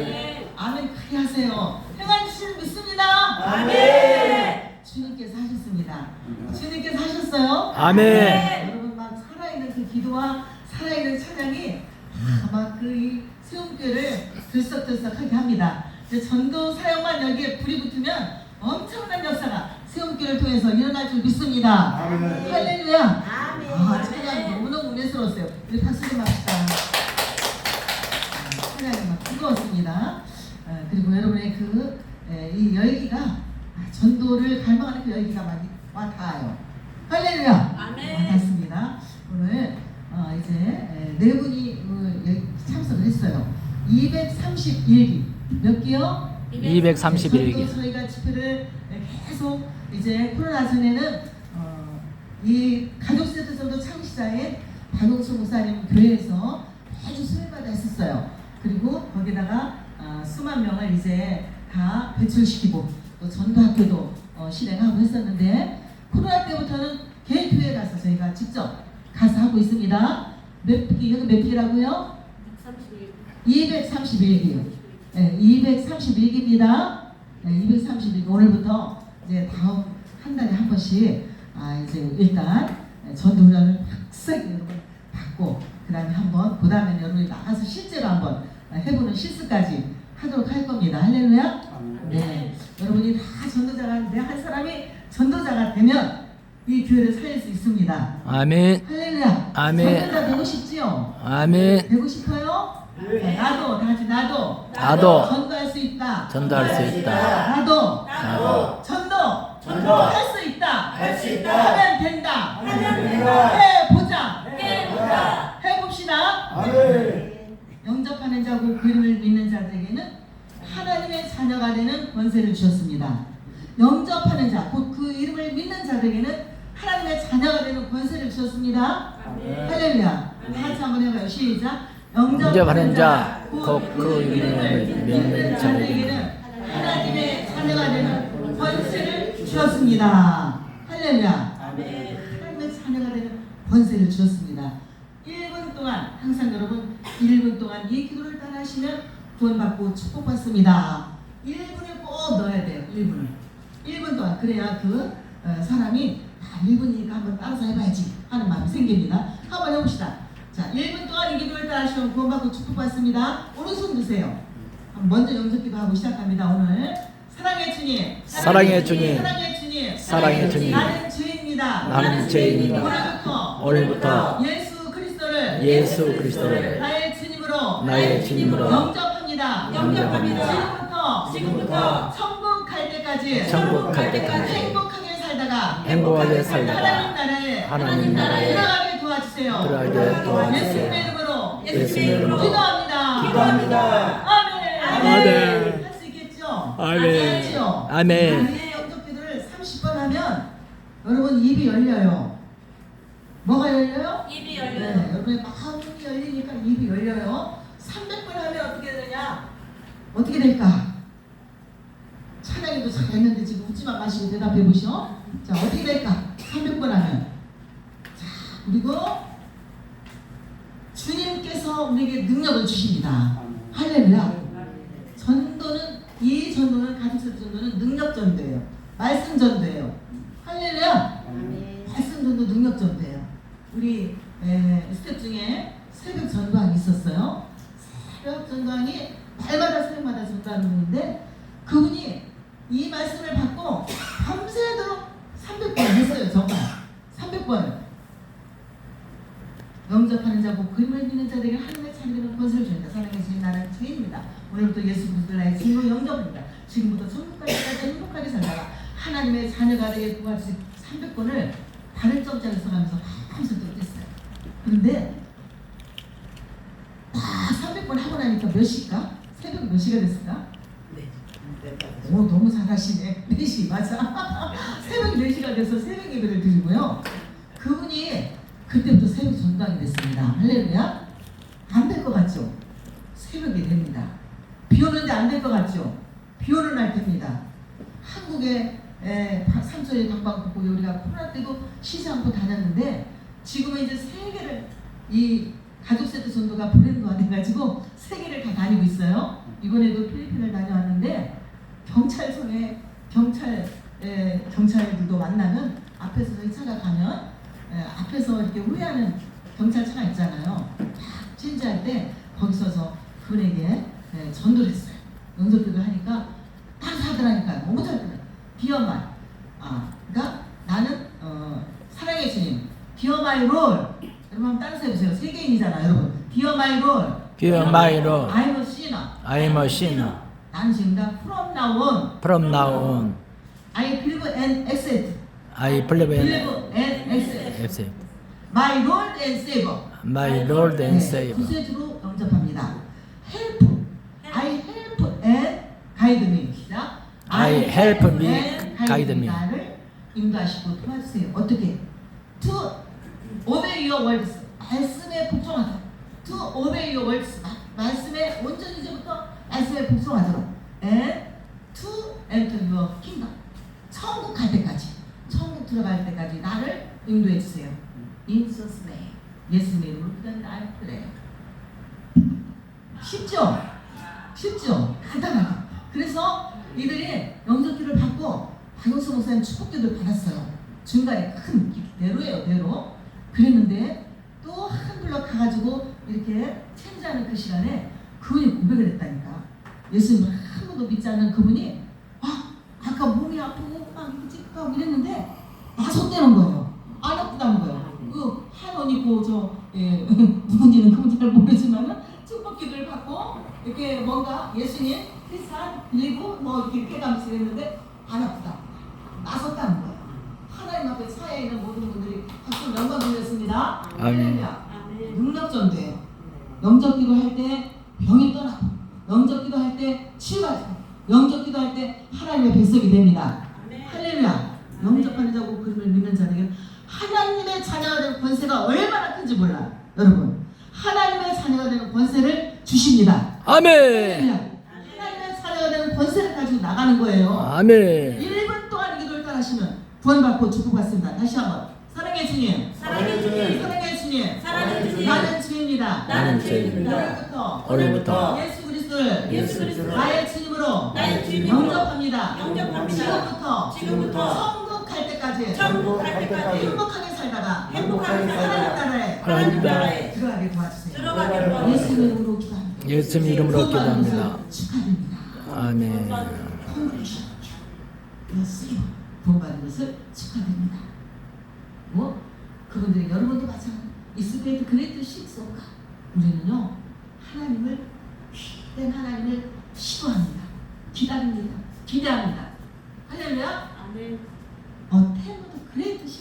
아멘. 아멘 크게 하세요. 행한 주신 믿습니다. 아멘. 주님께서 하셨습니다. 주님께서 하셨어요. 아멘. 여러분 막 살아있는 그 기도와 살아있는 찬양이 막그 세움교를 들썩들썩하게 합니다. 전도 사역만 여기에 불이 붙으면 엄청난 역사가 세움교를 통해서 일어날 줄 믿습니다. 아멘. 할렐루야. 아멘. 아, 찬양 너무너무 은혜스러웠어요. 우리 박수 좀 합시다. 뜨거웠습니다. 아, 그리고 여러분의 그, 에, 이 열기가 아, 전도를 갈망하는 그 열기가 많이 와 닿아요. 할렐루야. 아멘. 반갑습니다. 오늘 어, 이제 에, 네 분이 어, 참석을 했어요. 231기 몇 기요? 231기. 전도 저희가 집회를 계속 이제 코로나 전에는 어, 이 가족 세트 전도 창시자인 박용수 목사님 교회에서 매주 수요일마다 했었어요. 그리고 거기다가 어, 수만 명을 이제 다 배출시키고 또 전도학교도 어, 실행하고 했었는데 코로나 때부터는 개인 교회 가서 저희가 직접 가서 하고 있습니다. 몇 기, 여기 몇 기라고요? 231기요. 네, 231기입니다. 네, 231기 오늘부터 이제 다음 한 달에 한 번씩 아 이제 일단 전도 훈련을 빡세게 여러분 받고 그 다음에 한번 그 다음에 여러분이 나가서 실제로 한번 해보는 실습까지 하도록 할 겁니다. 할렐루야. 네, 여러분이 다 전도자가 내 한 사람이 전도자가 되면 이 교회를 살릴 수 있습니다. 아멘. 할렐루야. 아멘. 전도자 되고 싶지요? 아멘. 되고 싶어요? 네, 나도 다시 나도 나도 전도할 수 있다. 전도할 수 있다. 나도 나도 전도 전도 할 수 있다. 할 수 있다. 하면 된다. 하면 된다. 해보자. 해보자. 해봅시다. 아멘. 영접하는 자고 그림을 믿는 자들에게는 하나님의 자녀가 권세를 주셨습니다. 영접하는 자, 곧 그 이름을 믿는 자들에게는 하나님의 자녀가 되는 권세를 주셨습니다. 아멘. 할렐루야. 아멘. 같이 한번 해봐요. 시작. 영접하는 자, 곧곧그그 이름을 믿는 믿는 자들에게는 하나님의 자녀가 되는 권세를 주셨습니다. 할렐루야. 아멘. 하나님의 자녀가 되는 권세를 주셨습니다. 1분 동안 항상 여러분 1분 동안 이 기도를 따라 하시면 구원받고 축복받습니다. 1분을 꼭 넣어야 돼요. 1분을. 1분 동안 그래야 그 어, 사람이 아 1분이니까 한번 따라서 해봐야지 하는 마음이 생깁니다. 한번 해봅시다. 자 1분 동안 이 기도를 따라하시면 구원받고 축복받습니다. 오른손 드세요. 먼저 영접기도 하고 시작합니다. 오늘 사랑의 주님, 사랑의 주님, 사랑의 주님, 사랑의 주님, 나는 죄인입니다. 나는 죄인입니다. 오늘부터 오늘부터 예수 그리스도를 예수 그리스도를 나의 주님으로 나의 주님으로 영접합니다. 영접합니다. 지금부터 지금부터 천국 갈 때까지 천국 갈 때까지 행복하게 살다가 행복하게 살다가 하나님 나라에 하나님 나라에 들어가게 도와주세요. 들어가게 도와주세요. 예수님의 이름으로 예수님의 이름으로 기도합니다. 기도합니다. 아멘. 아멘. 할 수 있겠죠? 아멘. 아멘. 나의 영접 기도를 30번 하면 여러분 입이 열려요. 뭐가 열려요? 입이 네, 열려요. 여러분의 마음이 열리니까 입이 열려요. 300번 하면 어떻게 되냐? 어떻게 될까? 찬양이도 잘했는데 지금 웃지만 마시고 대답해 보시오. 자, 어떻게 될까? 300번 하면. 자, 그리고 주님께서 우리에게 능력을 주십니다. 할렐루야. 전도는 이 전도는 가족세 전도는 능력 전도예요. 말씀 전도예요. 할렐루야. 말씀 전도 능력 전도예요. 우리 에, 스텝 중에 새벽 전도왕이 있었어요. 새벽 전도왕이 날마다 새벽마다 전도하는데 그분이 이 말씀을 받고 밤새도록 300번 했어요. 정말 300번. 영접하는 자고 그림을 믿는 자들에게 하나님의 자녀되는 권세를 주는다. 사랑의 주님 나는 주인입니다. 오늘부터 예수 그리스도 나의 주인으로 영접합니다. 지금부터 천국까지 행복하게 살다가 하나님의 자녀가 되게 도와주신 300번을 다른 점장에 서가면서 밤새도록 했어요. 그런데 다 300번 하고 나니까 몇 시일까? 새벽 몇 시가 됐을까? 오 너무 잘하시네. 4시 맞아. 새벽 4시가 돼서 새벽 예배를 드리고요. 그분이 그때부터 새벽 전당이 됐습니다. 할렐루야. 안 될 것 같죠? 새벽이 됩니다. 비 오는데 안 될 것 같죠? 비 오는 날 됩니다. 한국에 에, 바- 삼천리 방방곡곡에 우리가 코로나 때도 쉬지 않고 다녔는데 지금은 이제 세계를 이 가족 세트 전도가 브랜드화 돼가지고 세계를 다 다니고 있어요. 이번에도 필리핀을 다녀왔는데 경찰서에 경찰 에, 경찰들도 만나면 앞에서 저희 차가 가면 에, 앞에서 이렇게 후회하는 경찰 차가 있잖아요. 딱 체인지할 때 거기 서서 그분에게 에, 전도를 했어요. 영접기도 하니까 딱 하더라니까 너무 잘 들어요. 비어만 아 그러니까 나는 어, 사랑의 주님 비어 마이 롤 여러분 한번 따라서 해보세요. 세계인이잖아 여러분. 비어 마이 롤 Fear my Lord. I'm a sinner. I'm a sinner. 다 from now on From now on, I believe and accept. I believe and accept. My Lord and Savior. my Lord and 네, Savior. 구세주로 영접합니다. Help. I help and guide me. 시작. I help me, guide me. 나를 인도하시고 도와주세요. 어떻게? To obey your words. 말씀에 복종하자. To obey your words. 마- 말씀에 온전히 이제부터 말씀에 복종하도록. And to enter your kingdom. 천국 갈 때까지. 천국 들어갈 때까지 나를 인도해 주세요. In Jesus name. 예수님의 이름으로 기도합니다. I pray. 쉽죠? 쉽죠? 간단하게. 그래서 이들이 영접기를 받고 박용수 목사님 축복기도를 받았어요. 중간에 큰 대로예요, 대로. 그랬는데 또 한 블럭 가가지고 이렇게 체인지하는 그 시간에 그분이 고백을 했다니까. 예수님 번도 믿지 않는 그분이 아, 아까 몸이 아프고 막 찝찝하고 이랬는데 나섰다는 거예요. 안 아프다는 거예요. 그 한옷 입고 저 예, 누군지는 그분 잘 모르지만은 축복 기도를 받고 이렇게 뭔가 예수님 크리스찬 빌리고 뭐 이렇게 쾌감시 했는데 안 아프다. 나섰다는 거예요. 하나님 앞에 차에 있는 모든 분들이 박수 영광 드렸습니다. 아멘. 능력전도예요. 영접기도 할 때 병이 떠나고 영접기도 할 때 치유가 되고 영접기도 할 때 하나님의 백성이 됩니다. 할렐루야. 영접하는 자고 그림을 믿는 자에게 하나님의 자녀가 되는 권세가 얼마나 큰지 몰라. 여러분. 하나님의 자녀가 되는 권세를 주십니다. 아멘. 하나님의 자녀가 되는 권세를 가지고 나가는 거예요. 아멘. 1분 동안 기도를 따라하시면 구원받고 축복받습니다. 다시 한번. 사랑의 주님. 사랑의 주님. 사랑의 주님. 사랑의 주님. 나는 주입니다. 나는 주입니다. 오늘부터 오늘부터 예수 그리스도를 예수 그리스도를 나의 주님으로 나의 주님으로 영접합니다. 영접합니다. 지금부터 지금부터 때까지 천국 갈 때까지 행복하게 살다가 행복하게 하나님 나라에 하나님 나라에 들어가게 도와주세요. 들어가게 예수 도와주세요. 이름으로 기도합니다. 예수님 이름으로 기도합니다. 축하드립니다. 아멘. 예수님 구원받은 것을 축하드립니다. 뭐 그분들이 여러분도 마찬가지. 이스페이트 그레이트 식소가 우리는요 하나님을 된 하나님을 시도합니다. 기다립니다. 기대합니다. 할렐루야. 어템도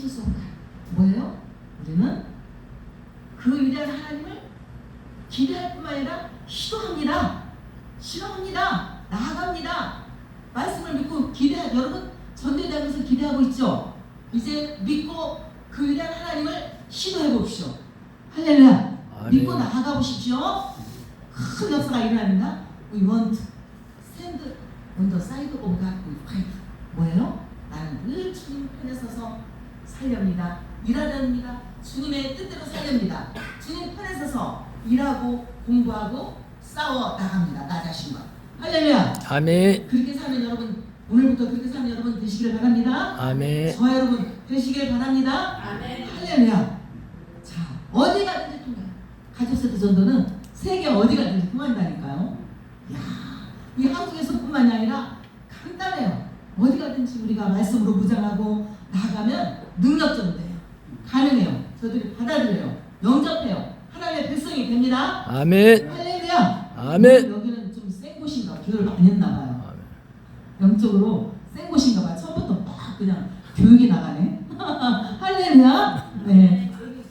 식소가 뭐예요? 우리는 그 위대한 하나님을 기대할 뿐만 아니라 시도합니다. 실험합니다. 나아갑니다. 말씀을 믿고 기대 여러분 전도대하면서 기대하고 있죠. 이제 믿고 그 위대한 하나님을 시도해 봅시오. 할렐루야. 믿고 나아가 보십시오. 큰 역사가 일어납니다. We want stand on the side of God with fight. 뭐예요? 나는 늘 주님 편에 서서 살렵니다. 일하렵니다. 주님의 뜻대로 살렵니다. 주님 편에 서서 일하고 공부하고 싸워 나갑니다. 나 자신과. 할렐루야. 아멘. 그렇게 살면 여러분 오늘부터 그렇게 살면 여러분 되시길 바랍니다. 아멘. 저와 여러분 되시길 바랍니다. 할렐루야. 자 어디 가든지 통해요. 가족세대 전도는 세계 어디 가든지 통한다니까요. 야, 이 한국에서뿐만이 아니라 간단해요. 어디 가든지 우리가 말씀으로 무장하고 나가면 능력 전도예요. 가능해요. 저들이 받아들여요. 영접해요. 하나님의 백성이 됩니다. 아멘. 할렐루야. 아멘. 여기는 좀 센 곳인가 교육을 많이 했나 봐요. 영적으로 센 곳인가 봐요. 처음부터 막 그냥 교육이 나가네. 할렐루야. 네. 여기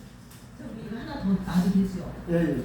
저기 하나 더 놔도 되죠. 예, 예.